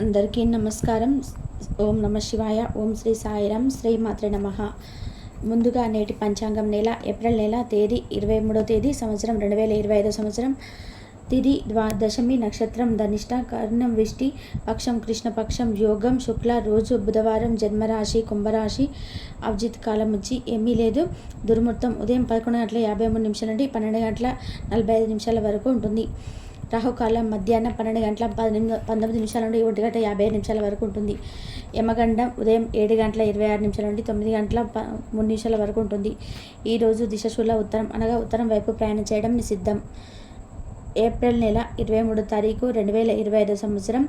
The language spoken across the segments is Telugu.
అందరికీ నమస్కారం. ఓం నమ శివాయ. ఓం శ్రీ సాయిరాం. శ్రీ మాత్రే నమ. ముందుగా నేటి పంచాంగం నెల ఏప్రిల్ నెల తేదీ ఇరవై మూడో తేదీ సంవత్సరం రెండు వేల ఇరవై ఐదో సంవత్సరం. తిది ద్వాదశమి నక్షత్రం ధనిష్ట కర్ణం విష్టి పక్షం కృష్ణపక్షం యోగం శుక్ల రోజు బుధవారం జన్మరాశి కుంభరాశి అభిజిత్ కాలం వచ్చి ఏమీ లేదు. దుర్ముహూర్తం ఉదయం పదకొండు గంటల యాభై మూడు నిమిషాల నుండి పన్నెండు గంటల నలభై ఐదు నిమిషాల వరకు ఉంటుంది. రాహుకాలం మధ్యాహ్నం పన్నెండు గంటల పద్దెనిమిది పంతొమ్మిది నిమిషాల నుండి ఒంటి గంట యాభై నిమిషాల వరకు ఉంటుంది. యమగండం ఉదయం ఏడు గంటల ఇరవై ఆరు నిమిషాల నుండి తొమ్మిది గంటల ప మూడు నిమిషాల వరకు ఉంటుంది. ఈరోజు దిశశూల ఉత్తరం అనగా ఉత్తరం వైపు ప్రయాణం చేయడం నిషిద్ధం. ఏప్రిల్ నెల ఇరవై మూడు తారీఖు రెండు వేల ఇరవై ఐదో సంవత్సరం.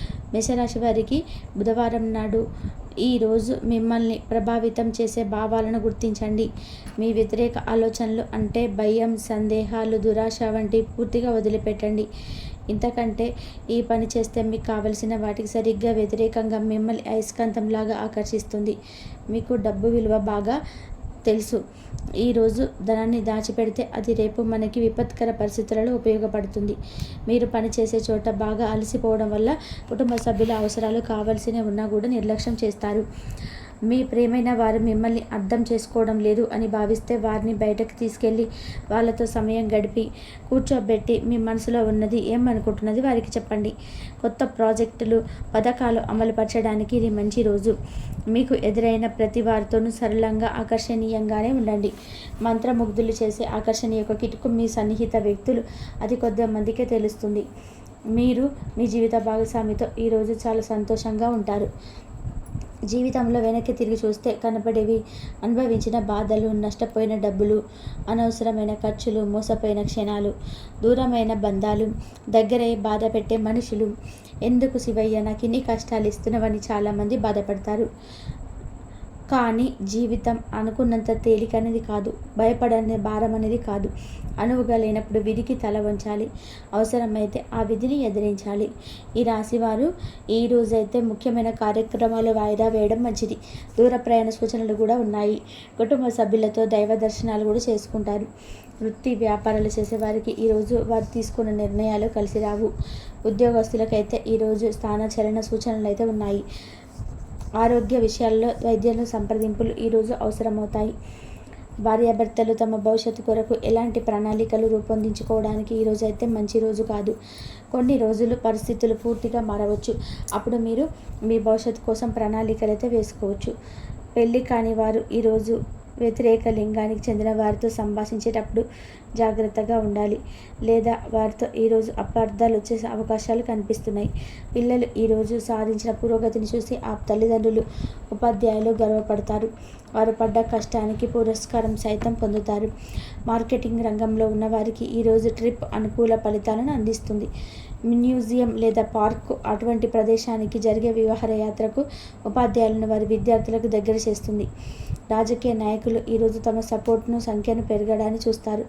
మేషరాశి వారికి బుధవారం నాడు ఈరోజు మిమ్మల్ని ప్రభావితం చేసే భావాలను గుర్తించండి. మీ వ్యతిరేక ఆలోచనలు అంటే భయం సందేహాలు దురాశ వంటి పూర్తిగా వదిలిపెట్టండి. ఇంతకంటే ఈ పని చేస్తే మీకు కావలసిన వాటికి సరిగ్గా వ్యతిరేకంగా మిమ్మల్ని అయస్కాంతంలాగా ఆకర్షిస్తుంది. మీకు డబ్బు విలువ బాగా తెలుసు. ఈరోజు ధనాన్ని దాచిపెడితే అది రేపు మనకి విపత్కర పరిస్థితులలో ఉపయోగపడుతుంది. మీరు పనిచేసే చోట బాగా అలసిపోవడం వల్ల కుటుంబ సభ్యుల అవసరాలు కావాల్సినవి ఉన్నా కూడా నిర్లక్ష్యం చేస్తారు. మీ ప్రేమైన వారు మిమ్మల్ని అర్థం చేసుకోవడం లేదు అని భావిస్తే వారిని బయటకు తీసుకెళ్ళి వాళ్ళతో సమయం గడిపి కూర్చోబెట్టి మీ మనసులో ఉన్నది ఏమనుకుంటున్నది వారికి చెప్పండి. కొత్త ప్రాజెక్టులు పథకాలు అమలుపరచడానికి ఇది మంచి రోజు. మీకు ఎదురైన ప్రతి వారితోనూ సరళంగా ఆకర్షణీయంగానే ఉండండి. మంత్రముగ్ధులు చేసే ఆకర్షణ యొక్క కిటుకు మీ సన్నిహిత వ్యక్తులు అది కొద్ది మందికే తెలుస్తుంది. మీరు మీ జీవిత భాగస్వామితో ఈరోజు చాలా సంతోషంగా ఉంటారు. జీవితంలో వెనక్కి తిరిగి చూస్తే కనపడేవి అనుభవించిన బాధలు నష్టపోయిన డబ్బులు అనవసరమైన ఖర్చులు మోసపోయిన క్షణాలు దూరమైన బంధాలు దగ్గరే బాధ పెట్టే మనుషులు. ఎందుకు శివయ్య నాకు ఇన్ని కష్టాలు ఇస్తున్నవని చాలామంది బాధపడతారు. కానీ జీవితం అనుకున్నంత తేలిక అనేది కాదు. భయపడనే భారం అనేది కాదు. అనువుగా లేనప్పుడు విధికి తల వంచాలి. అవసరమైతే ఆ విధిని ఎదిరించాలి. ఈ రాశివారు ఈ రోజైతే ముఖ్యమైన కార్యక్రమాలు వాయిదా వేయడం మంచిది. దూర ప్రయాణ సూచనలు కూడా ఉన్నాయి. కుటుంబ సభ్యులతో దైవ దర్శనాలు కూడా చేసుకుంటారు. వృత్తి వ్యాపారాలు చేసేవారికి ఈరోజు వారు తీసుకున్న నిర్ణయాలు కలిసి రావు. ఉద్యోగస్తులకైతే ఈరోజు స్థానచలన సూచనలు అయితే ఉన్నాయి. ఆరోగ్య విషయాల్లో వైద్యుల సంప్రదింపులు ఈరోజు అవసరమవుతాయి. భార్యాభర్తలు తమ భవిష్యత్తు కొరకు ఎలాంటి ప్రణాళికలు రూపొందించుకోవడానికి ఈరోజు అయితే మంచి రోజు కాదు. కొన్ని రోజులు పరిస్థితులు పూర్తిగా మారవచ్చు. అప్పుడు మీరు మీ భవిష్యత్తు కోసం ప్రణాళికలు అయితే వేసుకోవచ్చు. పెళ్ళి కాని వారు ఈరోజు వ్యతిరేక లింగానికి చెందిన వారితో సంభాషించేటప్పుడు జాగ్రత్తగా ఉండాలి. లేదా వారితో ఈరోజు అపార్థాలు వచ్చే అవకాశాలు కనిపిస్తున్నాయి. పిల్లలు ఈరోజు సాధించిన పురోగతిని చూసి ఆ తల్లిదండ్రులు ఉపాధ్యాయులు గర్వపడతారు. వారు పడ్డ కష్టానికి పురస్కారం సైతం పొందుతారు. మార్కెటింగ్ రంగంలో ఉన్న వారికి ఈరోజు ట్రిప్ అనుకూల ఫలితాలను అందిస్తుంది. మ్యూజియం లేదా పార్క్ అటువంటి ప్రదేశానికి జరిగే విహారయాత్రకు ఉపాధ్యాయులను వారి విద్యార్థులకు దగ్గర చేస్తుంది. రాజకీయ నాయకులు ఈరోజు తమ సపోర్ట్ను సంఖ్యను పెరగడాన్ని చూస్తారు.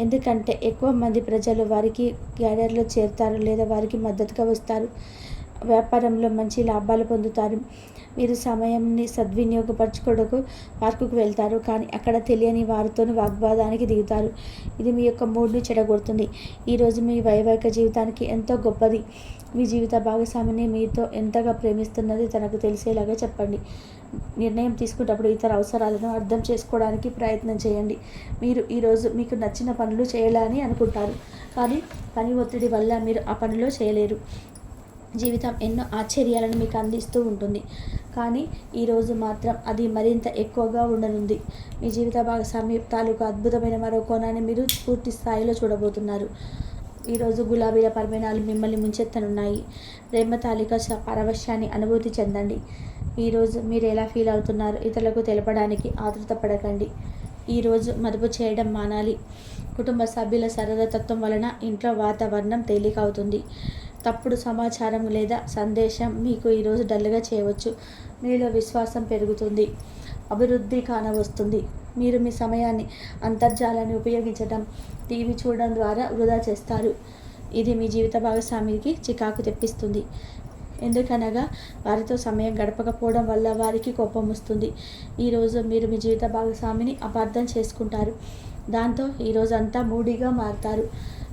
ఎందుకంటే ఎక్కువ మంది ప్రజలు వారికి క్యాడర్లో చేరుతారు లేదా వారికి మద్దతుగా వస్తారు. వ్యాపారంలో మంచి లాభాలు పొందుతారు. మీరు సమయంని సద్వినియోగపరచుకోవడకు పార్కుకు వెళ్తారు. కానీ అక్కడ తెలియని వారితో వాగ్వాదానికి దిగుతారు. ఇది మీ యొక్క మూడ్ని చెడగొడుతుంది. ఈరోజు మీ వైవాహిక జీవితానికి ఎంతో గొప్పది. మీ జీవిత భాగస్వామిని మీతో ఎంతగా ప్రేమిస్తున్నది తనకు తెలిసేలాగా చెప్పండి. నిర్ణయం తీసుకున్నప్పుడు ఇతర అవసరాలను అర్థం చేసుకోవడానికి ప్రయత్నం చేయండి. మీరు ఈరోజు మీకు నచ్చిన పనులు చేయాలని అనుకుంటారు. కానీ పని ఒత్తిడి వల్ల మీరు ఆ పనిలో చేయలేరు. జీవితం ఎన్నో ఆశ్చర్యాలను మీకు అందిస్తూ ఉంటుంది. కానీ ఈరోజు మాత్రం అది మరింత ఎక్కువగా ఉండనుంది. మీ జీవిత భాగస్వామి తాలూకు అద్భుతమైన మరో కోణాన్ని మీరు పూర్తి స్థాయిలో చూడబోతున్నారు. ఈరోజు గులాబీల పరిమాణాలు మిమ్మల్ని ముంచెత్తనున్నాయి. ప్రేమ తాలిక పరవశ్యాన్ని అనుభూతి చెందండి. ఈరోజు మీరు ఎలా ఫీల్ అవుతున్నారు ఇతరులకు తెలపడానికి ఆతృత పడకండి. ఈరోజు మదుపు చేయడం మానాలి. కుటుంబ సభ్యుల సరదతత్వం వలన ఇంట్లో వాతావరణం తేలికవుతుంది. తప్పుడు సమాచారం లేదా సందేశం మీకు ఈరోజు డల్గా చేయవచ్చు. మీలో విశ్వాసం పెరుగుతుంది. అభివృద్ధి కానవస్తుంది మీరు మీ సమయాన్ని అంతర్జాలాన్ని ఉపయోగించడం టీవీ చూడడం ద్వారా వృధా చేస్తారు. ఇది మీ జీవిత భాగస్వామికి చికాకు తెప్పిస్తుంది. ఎందుకనగా వారితో సమయం గడపకపోవడం వల్ల వారికి కోపం వస్తుంది. ఈరోజు మీరు మీ జీవిత భాగస్వామిని అపార్థం చేసుకుంటారు. దాంతో ఈరోజంతా మూడీగా మారుతారు.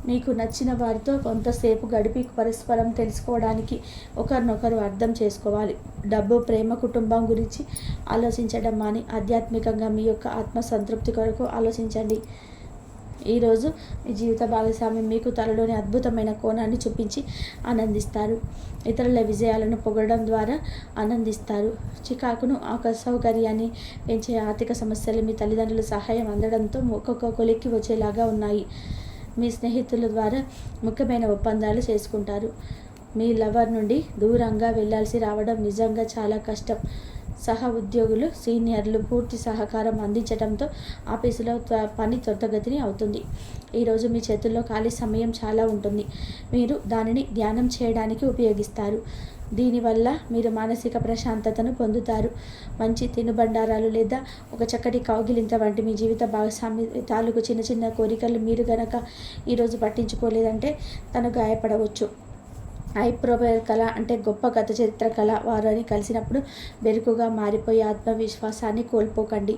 మీకు నచ్చిన వారితో కొంతసేపు గడిపి పరస్పరం తెలుసుకోవడానికి ఒకరినొకరు అర్థం చేసుకోవాలి. డబ్బు ప్రేమ కుటుంబం గురించి ఆలోచించడం మాని ఆధ్యాత్మికంగా మీ యొక్క ఆత్మ సంతృప్తి కొరకు ఆలోచించండి. ఈరోజు మీ జీవిత భాగస్వామి మీకు తలలోని అద్భుతమైన కోణాన్ని చూపించి ఆనందిస్తారు. ఇతరుల విజయాలను పొగడడం ద్వారా ఆనందిస్తారు. చికాకును సౌకర్యాన్ని పెంచే ఆర్థిక సమస్యలు మీ తల్లిదండ్రుల సహాయం అందడంతో ఒక్కొక్క కొలిక్కి వచ్చేలాగా ఉన్నాయి. మీ స్నేహితుల ద్వారా ముఖ్యమైన ఒప్పందాలు చేసుకుంటారు. మీ లవర్ నుండి దూరంగా వెళ్ళాల్సి రావడం నిజంగా చాలా కష్టం. సహ ఉద్యోగులు సీనియర్లు పూర్తి సహకారం అందించడంతో ఆఫీసులో పని త్వరితగతిని అవుతుంది. ఈరోజు మీ చేతుల్లో ఖాళీ సమయం చాలా ఉంటుంది. మీరు దానిని ధ్యానం చేయడానికి ఉపయోగిస్తారు. దీనివల్ల మీరు మానసిక ప్రశాంతతను పొందుతారు. మంచి తినుబండారాలు లేదా ఒక చక్కటి కౌగిలింత వంటి మీ జీవిత భాగస్వామి తాలూకు చిన్న చిన్న కోరికలు మీరు గనక ఈరోజు పట్టించుకోలేదంటే తను గాయపడవచ్చు. ఐప్రోబయర్ కళ అంటే గొప్ప గత చరిత్ర కళ వారిని కలిసినప్పుడు బెరుకుగా మారిపోయే ఆత్మవిశ్వాసాన్ని కోల్పోకండి.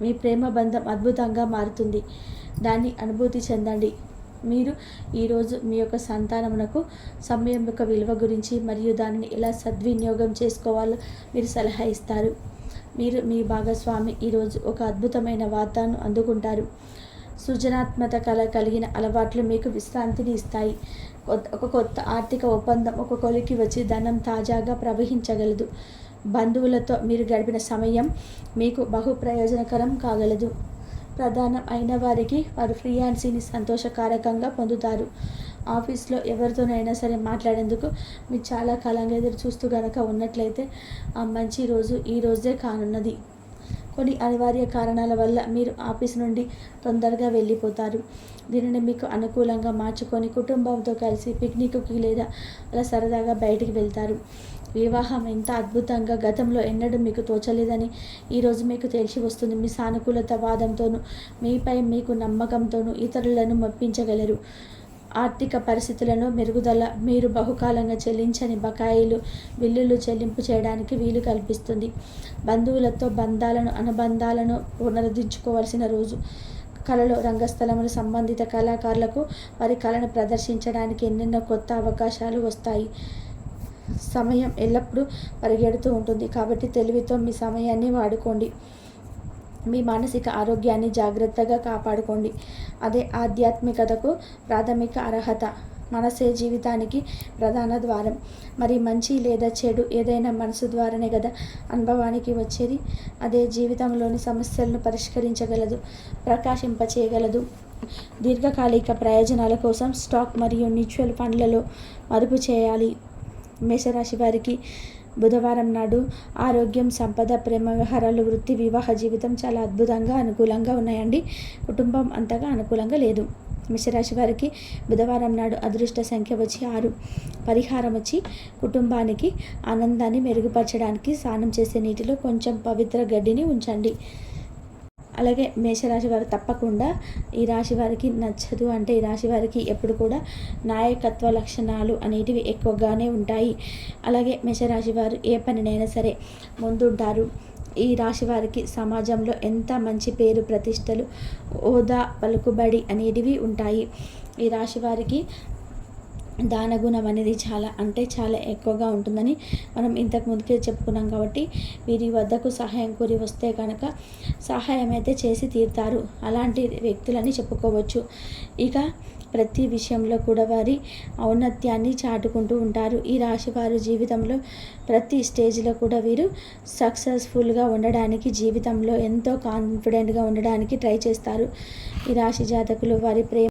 మీ ప్రేమ బంధం అద్భుతంగా మారుతుంది. దాన్ని అనుభూతి చెందండి. మీరు ఈరోజు మీ యొక్క సంతానమునకు సమయం యొక్క విలువ గురించి మరియు దానిని ఎలా సద్వినియోగం చేసుకోవాలో మీరు సలహా ఇస్తారు. మీరు మీ భాగస్వామి ఈరోజు ఒక అద్భుతమైన వార్తను అందుకుంటారు. సృజనాత్మక కళ కలిగిన అలవాట్లు మీకు విశ్రాంతిని ఇస్తాయి. ఒక కొత్త ఆర్థిక ఒప్పందం ఒక కొలికి వచ్చి ధనం తాజాగా ప్రవహించగలదు. బంధువులతో మీరు గడిపిన సమయం మీకు బహు ప్రయోజనకరం కాగలదు. ప్రధానం అయిన వారికి వారు ఫ్రీయాన్సీని సంతోషకారకంగా పొందుతారు. ఆఫీస్లో ఎవరితోనైనా సరే మాట్లాడేందుకు మీరు చాలా కాలంగా ఎదురు చూస్తూ గనక ఉన్నట్లయితే ఆ మంచి రోజు ఈ రోజే కానున్నది. కొన్ని అనివార్య కారణాల వల్ల మీరు ఆఫీస్ నుండి తొందరగా వెళ్ళిపోతారు. దీనిని మీకు అనుకూలంగా మార్చుకొని కుటుంబంతో కలిసి పిక్నిక్కి లేదా అలా సరదాగా బయటికి వెళ్తారు. వివాహం ఎంత అద్భుతంగా గతంలో ఎన్నడూ మీకు తోచలేదని ఈరోజు మీకు తెలిసి వస్తుంది. మీ సానుకూలత వాదంతోనూ మీపై మీకు నమ్మకంతోనూ ఇతరులను మెప్పించగలరు. ఆర్థిక పరిస్థితులను మెరుగుదల మీరు బహుకాలంగా చెల్లించని బకాయిలు బిల్లులు చెల్లింపు చేయడానికి వీలు కల్పిస్తుంది. బంధువులతో బంధాలను అనుబంధాలను పునరుద్ధరించుకోవాల్సిన రోజు. కళలు రంగస్థలములు సంబంధిత కళాకారులకు వారి కళను ప్రదర్శించడానికి ఎన్నెన్నో కొత్త అవకాశాలు వస్తాయి. సమయం ఎల్లప్పుడూ పరిగెడుతూ ఉంటుంది. కాబట్టి తెలివితో మీ సమయాన్ని వాడుకోండి. మీ మానసిక ఆరోగ్యాన్ని జాగ్రత్తగా కాపాడుకోండి. అదే ఆధ్యాత్మికతకు ప్రాథమిక అర్హత. మనసే జీవితానికి ప్రధాన ద్వారం. మరి మంచి లేదా చెడు ఏదైనా మనసు ద్వారానే కదా అనుభవానికి వచ్చేది? అదే జీవితంలోని సమస్యలను పరిష్కరించగలదు ప్రకాశింపచేయగలదు. దీర్ఘకాలిక ప్రయోజనాల కోసం స్టాక్ మరియు మ్యూచువల్ ఫండ్లలో మదుపు చేయాలి. మేషరాశి వారికి బుధవారం నాడు ఆరోగ్యం సంపద ప్రేమ వ్యవహారాలు వృత్తి వివాహ జీవితం చాలా అద్భుతంగా అనుకూలంగా ఉన్నాయండి. కుటుంబం అంతగా అనుకూలంగా లేదు. మిషరాశి వారికి బుధవారం నాడు అదృష్ట సంఖ్య వచ్చి ఆరు. పరిహారం వచ్చి కుటుంబానికి ఆనందాన్ని మెరుగుపరచడానికి స్నానం చేసే నీటిలో కొంచెం పవిత్ర గడ్డిని ఉంచండి. అలాగే మేషరాశి వారు తప్పకుండా ఈ రాశి వారికి నచ్చదు అంటే ఈ రాశి వారికి ఎప్పుడు కూడా నాయకత్వ లక్షణాలు అనేటివి ఎక్కువగానే ఉంటాయి. అలాగే మేషరాశి వారు ఏ పనినైనా సరే ముందుంటారు. ఈ రాశి వారికి సమాజంలో ఎంత మంచి పేరు ప్రతిష్టలు హోదా పలుకుబడి అనేటివి ఉంటాయి. ఈ రాశి వారికి దానగుణం అనేది చాలా అంటే చాలా ఎక్కువగా ఉంటుందని మనం ఇంతకు ముందుకే చెప్పుకున్నాం కాబట్టి వీరి వద్దకు సహాయం కోరి వస్తే కనుక సహాయం అయితే చేసి తీరుతారు. అలాంటి వ్యక్తులని చెప్పుకోవచ్చు. ఇక ప్రతి విషయంలో కూడా వారి ఔన్నత్యాన్ని చాటుకుంటూ ఉంటారు. ఈ రాశి వారు జీవితంలో ప్రతి స్టేజ్లో కూడా వీరు సక్సెస్ఫుల్గా ఉండడానికి జీవితంలో ఎంతో కాన్ఫిడెంట్గా ఉండడానికి ట్రై చేస్తారు. ఈ రాశి జాతకులు వారి ప్రేమ